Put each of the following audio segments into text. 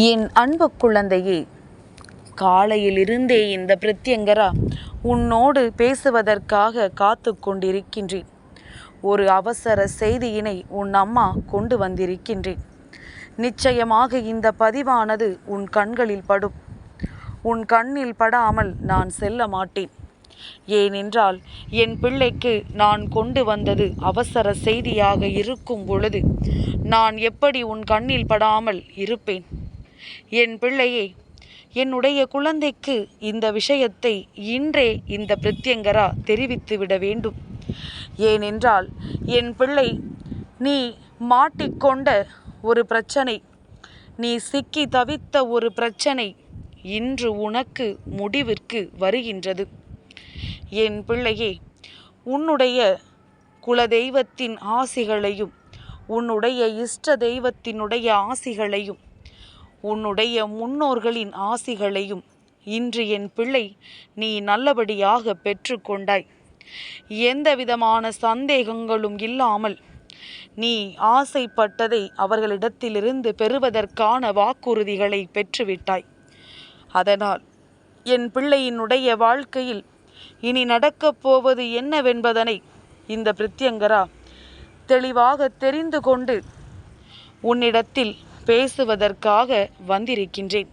என் அன்பு குழந்தையே காலையிலிருந்தே இந்த பிரத்யங்கரா உன்னோடு பேசுவதற்காக காத்து கொண்டிருக்கின்றேன். ஒரு அவசர செய்தியினை உன் அம்மா கொண்டு வந்திருக்கின்றேன். நிச்சயமாக இந்த பதிவானது உன் கண்களில் படும். உன் கண்ணில் படாமல் நான் செல்ல மாட்டேன். ஏனென்றால் என் பிள்ளைக்கு நான் கொண்டு வந்தது அவசர செய்தியாக இருக்கும் பொழுது நான் எப்படி உன் கண்ணில் படாமல் இருப்பேன்? என் பிள்ளையே என்னுடைய குழந்தைக்கு இந்த விஷயத்தை இன்றே இந்த பிரத்யங்கரா தெரிவித்து விட வேண்டும். ஏனென்றால் என் பிள்ளை நீ மாட்டிக்கொண்ட ஒரு பிரச்சனை நீ சிக்கி தவித்த ஒரு பிரச்சனை இன்று உனக்கு முடிவிற்கு வருகின்றது. என் பிள்ளையே உன்னுடைய குலதெய்வத்தின் ஆசிகளையும் உன்னுடைய இஷ்ட தெய்வத்தினுடைய ஆசிகளையும் உன்னுடைய முன்னோர்களின் ஆசிகளையும் இன்று என் பிள்ளை நீ நல்லபடியாக பெற்றுக்கொண்டாய். எந்த விதமான சந்தேகங்களும் இல்லாமல் நீ ஆசைப்பட்டதை அவர்களிடத்திலிருந்து பெறுவதற்கான வாக்குறுதிகளை பெற்றுவிட்டாய். அதனால் என் பிள்ளையினுடைய வாழ்க்கையில் இனி நடக்கப் போவது என்னவென்பதனை இந்த பிரித்யங்கரா தெளிவாக தெரிந்து கொண்டு உன்னிடத்தில் பேசுவதற்காக வந்திருக்கின்றேன்.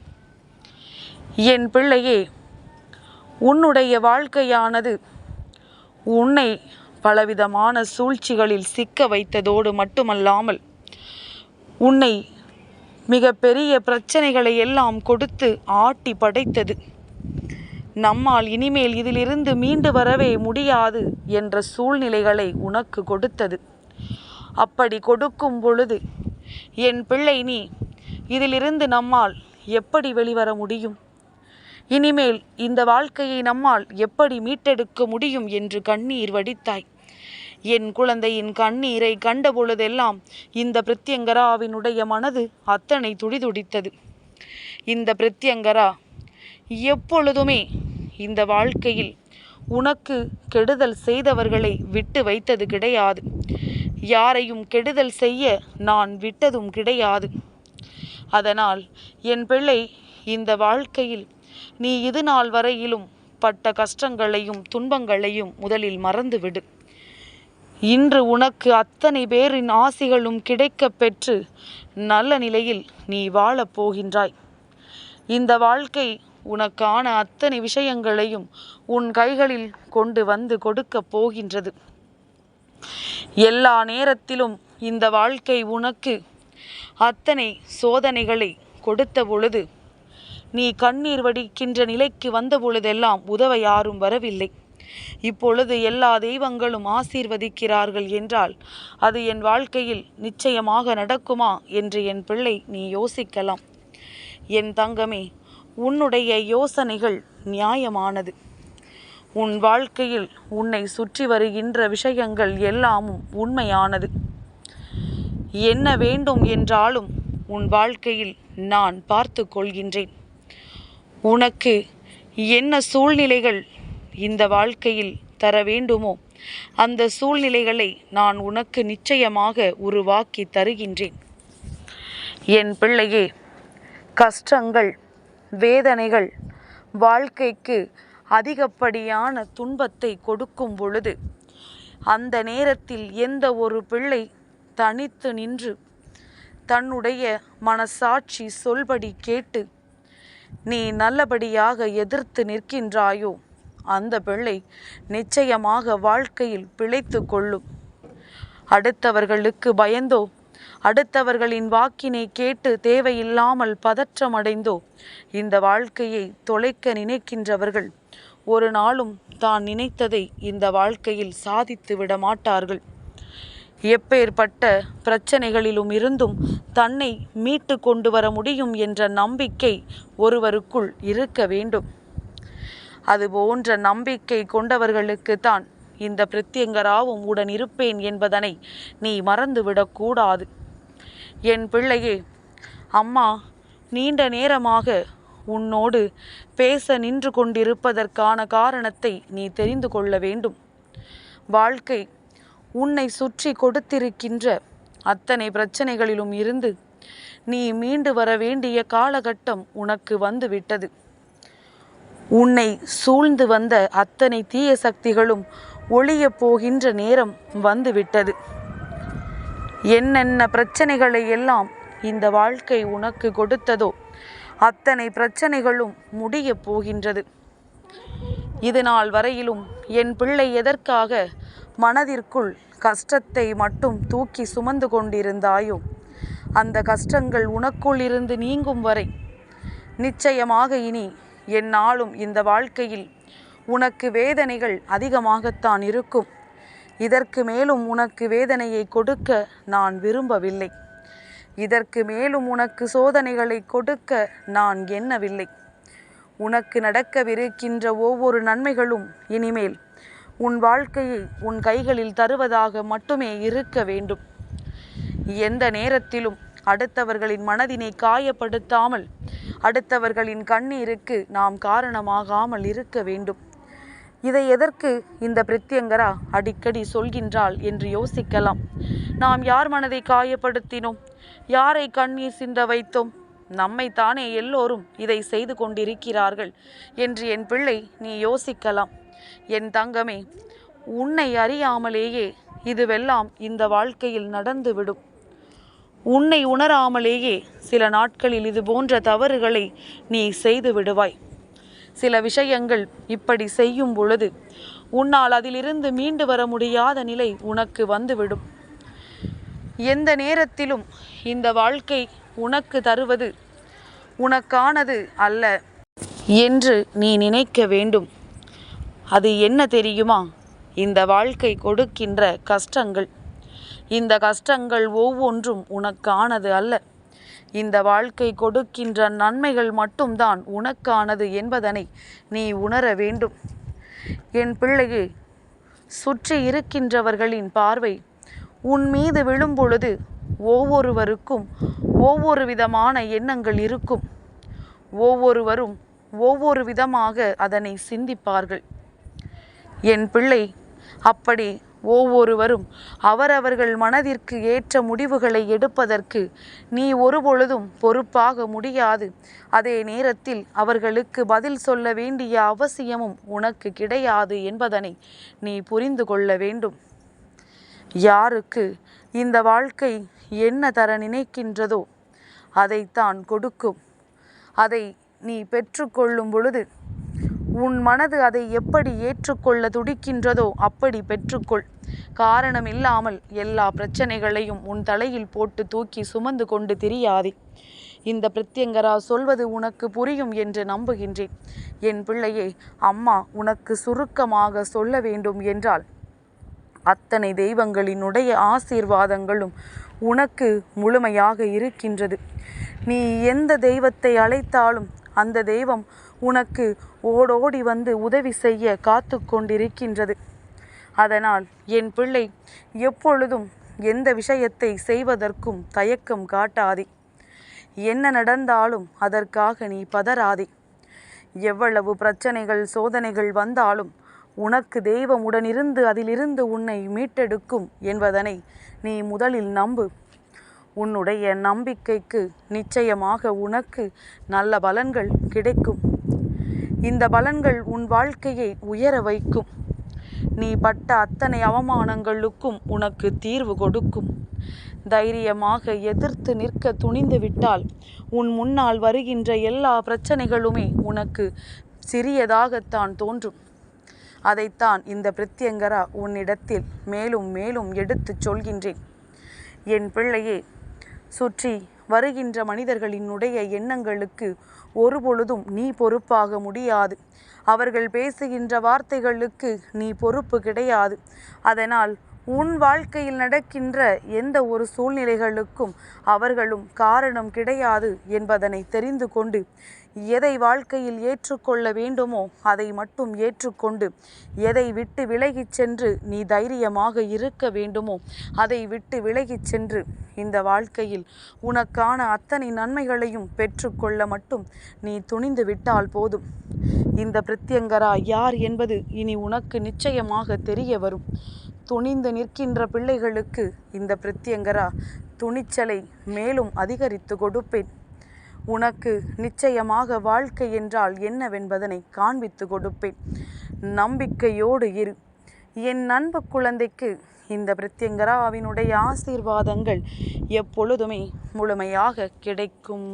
என் பிள்ளையே உன்னுடைய வாழ்க்கையானது உன்னை பலவிதமான சூழ்ச்சிகளில் சிக்க வைத்ததோடு மட்டுமல்லாமல் உன்னை மிக பெரிய பிரச்சனைகளை எல்லாம் கொடுத்து ஆட்டி படைத்தது. நம்மால் இனிமேல் இதிலிருந்து மீண்டு வரவே முடியாது என்ற சூழ்நிலைகளை உனக்கு கொடுத்தது. அப்படி கொடுக்கும் பொழுது என் பிள்ளை நீ இதிலிருந்து நம்மால் எப்படி வெளிவர முடியும்? இனிமேல் இந்த வாழ்க்கையை நம்மால் எப்படி மீட்டெடுக்க முடியும் என்று கண்ணீர் வடித்தாய். என் குழந்தையின் கண்ணீரை கண்டபொழுதெல்லாம் இந்த பிரத்யங்கராவினுடைய மனது அத்தனை துடிதுடித்தது. இந்த பிரத்யங்கரா எப்பொழுதுமே இந்த வாழ்க்கையில் உனக்கு கெடுதல் செய்தவர்களை விட்டு வைத்தது கிடையாது. யாரையும் கெடுதல் செய்ய நான் விட்டதும் கிடையாது. அதனால் என் பிள்ளை இந்த வாழ்க்கையில் நீ இது நாள் வரையிலும் பட்ட கஷ்டங்களையும் துன்பங்களையும் முதலில் மறந்துவிடு. இன்று உனக்கு அத்தனை பேரின் ஆசிகளும் கிடைக்கப் பெற்று நல்ல நிலையில் நீ வாழப் போகின்றாய். இந்த வாழ்க்கை உனக்கான அத்தனை விஷயங்களையும் உன் கைகளில் கொண்டு வந்து கொடுக்கப் போகின்றது. எல்லா நேரத்திலும் இந்த வாழ்க்கை உனக்கு. அத்தனை சோதனைகளை கொடுத்த பொழுது நீ கண்ணீர் வடிக்கின்ற நிலைக்கு வந்த பொழுதெல்லாம் உதவ யாரும் வரவில்லை. இப்பொழுது எல்லா தெய்வங்களும் ஆசீர்வதிக்கிறார்கள் என்றால் அது என் வாழ்க்கையில் நிச்சயமாக நடக்குமா என்று என் பிள்ளை நீ யோசிக்கலாம். என் தங்கமே உன்னுடைய யோசனைகள் நியாயமானது. உன் வாழ்க்கையில் உன்னை சுற்றி வருகின்ற விஷயங்கள் எல்லாமும் உண்மையானது. என்ன வேண்டும் என்றாலும் உன் வாழ்க்கையில் நான் பார்த்து கொள்கின்றேன். உனக்கு என்ன சூழ்நிலைகள் இந்த வாழ்க்கையில் தர வேண்டுமோ அந்த சூழ்நிலைகளை நான் உனக்கு நிச்சயமாக உருவாக்கி தருகின்றேன். என் பிள்ளையே கஷ்டங்கள் வேதனைகள் வாழ்க்கைக்கு அதிகப்படியான துன்பத்தை கொடுக்கும் பொழுது அந்த நேரத்தில் எந்த ஒரு பிள்ளை தனித்து நின்று தன்னுடைய மனசாட்சி சொல்படி கேட்டு நீ நல்லபடியாக எதிர்த்து நிற்கின்றாயோ? அந்த பிள்ளை நிச்சயமாக வாழ்க்கையில் பிழைத்து கொள்ளும். அடுத்தவர்களுக்கு பயந்தோ அடுத்தவர்களின் வாக்கினை கேட்டு தேவையில்லாமல் பதற்றமடைந்தோ இந்த வாழ்க்கையை தொலைக்க நினைக்கின்றவர்கள் ஒரு நாளும் தான் நினைத்ததை இந்த வாழ்க்கையில் சாதித்து விட மாட்டார்கள். எப்பேற்பட்ட பிரச்சனைகளிலும் இருந்தும் தன்னை மீட்டு கொண்டு வர முடியும் என்ற நம்பிக்கை ஒருவருக்குள் இருக்க வேண்டும். அது போன்ற நம்பிக்கை கொண்டவர்களுக்கு தான் இந்த பிரத்யங்கராவும் உடன் இருப்பேன் என்பதனை நீ மறந்துவிடக்கூடாது என் பிள்ளையே அம்மா நீண்ட நேரமாக உன்னோடு பேச நின்று கொண்டிருப்பதற்கான காரணத்தை நீ தெரிந்து கொள்ள வேண்டும். வாழ்க்கை உன்னை சுற்றி கொடுத்திருக்கின்ற அத்தனை பிரச்சனைகளிலும் இருந்து நீ மீண்டு வர வேண்டிய காலகட்டம் உனக்கு வந்துவிட்டது. உன்னை சூழ்ந்து வந்த அத்தனை தீய சக்திகளும் ஒளியப் போகின்ற நேரம் வந்துவிட்டது. என்னென்ன பிரச்சனைகளை எல்லாம் இந்த வாழ்க்கை உனக்கு கொடுத்ததோ அத்தனை பிரச்சனைகளும் முடியப் போகின்றது. இது நாள் வரையிலும் என் பிள்ளை எதற்காக மனதிற்குள் கஷ்டத்தை மட்டும் தூக்கி சுமந்து கொண்டிருந்தாயோ அந்த கஷ்டங்கள் உனக்குள் இருந்து நீங்கும் வரை நிச்சயமாக இனி என்னாலும் இந்த வாழ்க்கையில் உனக்கு வேதனைகள் அதிகமாகத்தான் இருக்கும். இதற்கு மேலும் உனக்கு வேதனையை கொடுக்க நான் விரும்பவில்லை. இதற்கு மேலும் உனக்கு சோதனைகளை கொடுக்க நான் எண்ணவில்லை. உனக்கு நடக்கவிருக்கின்ற ஒவ்வொரு நன்மைகளும் இனிமேல் உன் வாழ்க்கையை உன் கைகளில் தருவதாக மட்டுமே இருக்க வேண்டும். எந்த நேரத்திலும் அடுத்தவர்களின் மனதினை காயப்படுத்தாமல் அடுத்தவர்களின் கண்ணீருக்கு நாம் காரணமாகாமல் இருக்க வேண்டும். இதை எதற்கு இந்த பிரத்யங்கரா அடிக்கடி சொல்கின்றாள் என்று யோசிக்கலாம். நாம் யார் மனதை காயப்படுத்தினோம்? யாரை கண்ணீர் சிந்த வைத்தோம்? நம்மைத்தானே எல்லோரும் இதை செய்து கொண்டிருக்கிறார்கள் என்று என் பிள்ளை நீ யோசிக்கலாம். என் தங்கமே உன்னை அறியாமலேயே இதுவெல்லாம் இந்த வாழ்க்கையில் நடந்துவிடும். உன்னை உணராமலேயே சில நாட்களில் இது போன்ற தவறுகளை நீ செய்து விடுவாய். சில விஷயங்கள் இப்படி செய்யும் பொழுது உன்னால் அதிலிருந்து மீண்டு வர முடியாத நிலை உனக்கு வந்துவிடும். எந்த நேரத்திலும் இந்த வாழ்க்கை உனக்கு தருவது உனக்கானது அல்ல என்று நீ நினைக்க வேண்டும். அது என்ன தெரியுமா? இந்த வாழ்க்கை கொடுக்கின்ற கஷ்டங்கள். இந்த கஷ்டங்கள் ஒவ்வொன்றும் உனக்கானது அல்ல. இந்த வாழ்க்கை கொடுக்கின்ற நன்மைகள் மட்டும்தான் உனக்கானது என்பதனை நீ உணர வேண்டும். என் பிள்ளையே சுற்றி இருக்கின்றவர்களின் பார்வை உன் மீது விழும்பொழுது ஒவ்வொருவருக்கும் ஒவ்வொரு விதமான எண்ணங்கள் இருக்கும். ஒவ்வொருவரும் ஒவ்வொரு விதமாக அதனை சிந்திப்பார்கள். என் பிள்ளை அப்படி ஒவ்வொருவரும் அவரவர்கள் மனதிற்கு ஏற்ற முடிவுகளை எடுப்பதற்கு நீ ஒருபொழுதும் பொறுப்பாக முடியாது. அதே நேரத்தில் அவர்களுக்கு பதில் சொல்ல வேண்டிய அவசியமும் உனக்கு கிடையாது என்பதனை நீ புரிந்து கொள்ள வேண்டும். யாருக்கு இந்த வாழ்க்கை என்ன தர நினைக்கின்றதோ அதைத்தான் கொடுக்கும். அதை நீ பெற்றுக்கொள்ளும் பொழுது உன் மனது அதை எப்படி ஏற்றுக்கொள்ள துடிக்கின்றதோ அப்படி பெற்றுக்கொள். காரணம் இல்லாமல் எல்லா பிரச்சனைகளையும் உன் தலையில் போட்டு தூக்கி சுமந்து கொண்டு திரியாதே. இந்த பிரத்யங்கரா சொல்வது உனக்கு புரியும் என்று நம்புகின்றேன். என் பிள்ளையே அம்மா உனக்கு சுருக்கமாக சொல்ல வேண்டும் என்றால் அத்தனை தெய்வங்களினுடைய ஆசீர்வாதங்களும் உனக்கு முழுமையாக இருக்கின்றது. நீ எந்த தெய்வத்தை அழைத்தாலும் அந்த தெய்வம் உனக்கு ஓடோடி வந்து உதவி செய்ய காத்து கொண்டிருக்கின்றது. அதனால் என் பிள்ளை எப்பொழுதும் எந்த விஷயத்தை செய்வதற்கும் தயக்கம் காட்டாதே. என்ன நடந்தாலும் அதற்காக நீ பதறாதே. எவ்வளவு பிரச்சனைகள் சோதனைகள் வந்தாலும் உனக்கு தெய்வம் உடனிருந்து அதிலிருந்து உன்னை மீட்டெடுக்கும் என்பதனை நீ முதலில் நம்பு. உன்னுடைய நம்பிக்கைக்கு நிச்சயமாக உனக்கு நல்ல பலன்கள் கிடைக்கும். இந்த பலன்கள் உன் வாழ்க்கையை உயர வைக்கும். நீ பட்ட அத்தனை அவமானங்களுக்கும் உனக்கு தீர்வு கொடுக்கும். தைரியமாக எதிர்த்து நிற்க துணிந்து விட்டால் உன் முன்னால் வருகின்ற எல்லா பிரச்சனைகளுமே உனக்கு சிறியதாகத்தான் தோன்றும். அதைத்தான் இந்த பிரத்யங்கரா உன்னிடத்தில் மேலும் மேலும் எடுத்துச் சொல்கின்றேன். என் பிள்ளையே சுற்றி வருகின்ற மனிதர்களினுடைய எண்ணங்களுக்கு ஒருபொழுதும் நீ பொறுப்பாக முடியாது. அவர்கள் பேசுகின்ற வார்த்தைகளுக்கு நீ பொறுப்பு கிடையாது. அதனால் உன் வாழ்க்கையில் நடக்கின்ற எந்த ஒரு சூழ்நிலைகளுக்கும் அவர்களும் காரணம் கிடையாது என்பதனை தெரிந்து கொண்டு எதை வாழ்க்கையில் ஏற்றுக்கொள்ள வேண்டுமோ அதை மட்டும் ஏற்றுக்கொண்டு எதை விட்டு விலகிச் சென்று நீ தைரியமாக இருக்க வேண்டுமோ அதை விட்டு விலகிச் சென்று இந்த வாழ்க்கையில் உனக்கான அத்தனை நன்மைகளையும் பெற்றுக்கொள்ள மட்டும் நீ துணிந்து விட்டால் போதும். இந்த பிரத்யங்கரா யார் என்பது இனி உனக்கு நிச்சயமாக தெரிய வரும். துணிந்து நிற்கின்ற பிள்ளைகளுக்கு இந்த பிரத்யங்கரா துணிச்சலை மேலும் அதிகரித்து கொடுப்பேன். உனக்கு நிச்சயமாக வாழ்க்கை என்றால் என்னவென்பதனை காண்பித்து கொடுப்பேன். நம்பிக்கையோடு இரு. என் அன்பு குழந்தைக்கு இந்த பிரத்யங்கராவினுடைய ஆசீர்வாதங்கள் எப்பொழுதுமே முழுமையாக கிடைக்கும்.